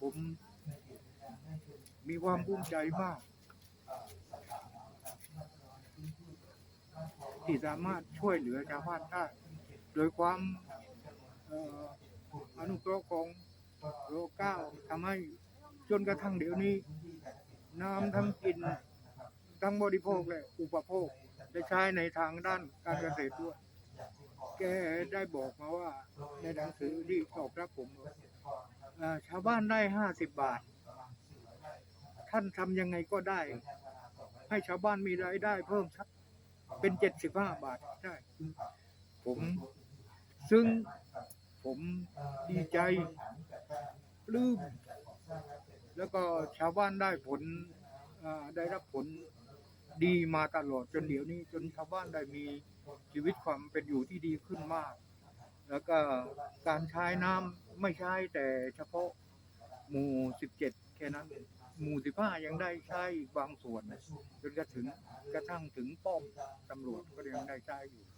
ผม มีความภูมิใจมาก ที่สามารถช่วยเหลือชาวบ้านได้โดยความอนุเคราะห์ของโลก้าทำให้จนกระทั่งเดี๋ยวนี้ น้ำทั้งกินทั้งบริโภคและอุปโภคได้ใช้ในทางด้านการเกษตรด้วย แกได้บอกมาว่าในหนังสือที่ตอบรับผมาเอ่อชาวบ้านได้ห้าสิบบาท ท่านทำยังไงก็ได้ ให้ชาวบ้านมีรายได้เพิ่มสักเป็นเจ็ดสิบห้าบาทได้ผมซึ่งผมดีใจปลื้มแล้วก็ชาวบ้านได้ผลได้รับผลดีมาตลอดจนเดี๋ยวนี้ จนชาวบ้านได้มีชีวิตความเป็นอยู่ที่ดีขึ้นมาก แล้วก็การใช้น้ำไม่ใช้แต่เฉพาะ หมู่สิบเจ็ดแค่นั้น หมู่สิบห้ายังได้ใช้บางส่วนจนกระถึงกระทั่งถึงป้อมตำรวจก็ยังได้ใช้อยู่